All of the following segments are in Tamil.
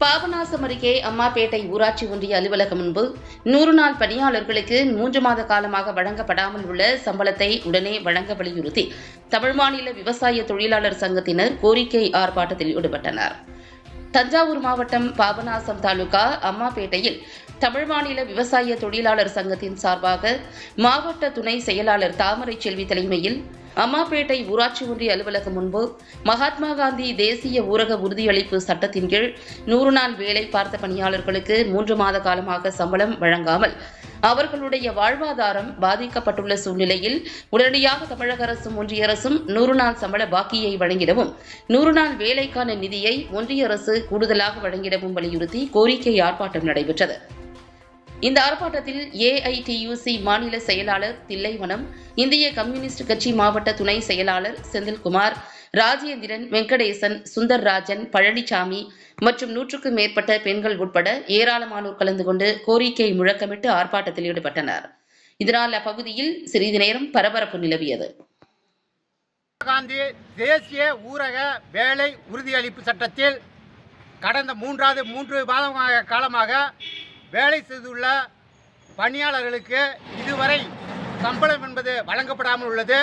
பாபநாசம் அருகே அம்மாப்பேட்டை ஊராட்சி ஒன்றிய அலுவலகம் முன்பு நூறு நாள் பணியாளர்களுக்கு மூன்று மாத காலமாக வழங்கப்படாமல் உள்ள சம்பளத்தை உடனே வழங்க வலியுறுத்தி தமிழ் மாநில விவசாய தொழிலாளர் சங்கத்தினர் கோரிக்கை ஆர்ப்பாட்டத்தில் ஈடுபட்டனர். தஞ்சாவூர் மாவட்டம் பாபநாசம் தாலுகா அம்மாப்பேட்டையில் தமிழ் மாநில விவசாய தொழிலாளர் சங்கத்தின் சார்பாக மாவட்ட துணை செயலாளர் தாமரை செல்வி தலைமையில் அம்மாப்பேட்டை ஊராட்சி ஒன்றிய அலுவலகம் முன்பு மகாத்மா காந்தி தேசிய ஊரக உறுதியளிப்பு சட்டத்தின் கீழ் நூறு நாள் வேலை பார்த்த பணியாளர்களுக்கு மூன்று மாத காலமாக சம்பளம் வழங்காமல் அவர்களுடைய வாழ்வாதாரம் பாதிக்கப்பட்டுள்ள சூழ்நிலையில் உடனடியாக தமிழக அரசும் ஒன்றிய அரசும் நூறு நாள் சம்பள பாக்கியை வழங்கிடவும் நூறு நாள் வேலைக்கான நிதியை ஒன்றிய அரசு கூடுதலாக வழங்கிடவும் வலியுறுத்தி கோரிக்கை ஆர்ப்பாட்டம் நடைபெற்றது. இந்த ஆர்ப்பாட்டத்தில் ஏஐடியூசி மாநில செயலாளர் தில்லைவனம் இந்திய கம்யூனிஸ்ட் கட்சி மாவட்ட துணை செயலாளர் செந்தில்குமார் ராஜேந்திரன் வெங்கடேசன் சுந்தர்ராஜன் பழனிசாமி மற்றும் நூற்றுக்கும் மேற்பட்ட பெண்கள் உட்பட ஏராளமானோர் கலந்து கொண்டு கோரிக்கை முழக்கமிட்டு ஆர்ப்பாட்டத்தில் ஈடுபட்டனர். இதனால் அப்பகுதியில் சிறிது நேரம் பரபரப்பு நிலவியது. காந்தி தேசிய ஊரக வேலை உறுதியளிப்பு சட்டத்தில் கடந்த மூன்றாவது மூன்று மாதமாக காலமாக வேலை செய்துள்ள பணியாளர்களுக்கு இதுவரை சம்பளம் என்பது வழங்கப்படாமல் உள்ளது.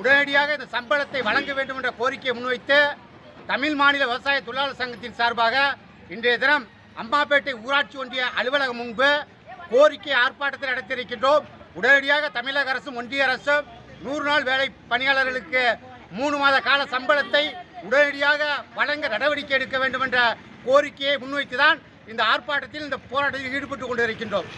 உடனடியாக இந்த சம்பளத்தை வழங்க வேண்டும் என்ற கோரிக்கையை முன்வைத்து தமிழ் மாநில விவசாய தொழிலாளர் சங்கத்தின் சார்பாக இன்றைய தினம் அம்மாப்பேட்டை ஊராட்சி ஒன்றிய அலுவலகம் முன்பு கோரிக்கை ஆர்ப்பாட்டத்தை நடத்தியிருக்கின்றோம். உடனடியாக தமிழக அரசும் ஒன்றிய அரசும் நூறு நாள் வேலை பணியாளர்களுக்கு மூணு மாத கால சம்பளத்தை உடனடியாக வழங்க நடவடிக்கை எடுக்க வேண்டும் என்ற கோரிக்கையை முன்வைத்துதான் இந்த ஆர்ப்பாட்டத்தில் இந்த போராட்டத்தில் ஈடுபட்டு கொண்டிருக்கின்றோம்.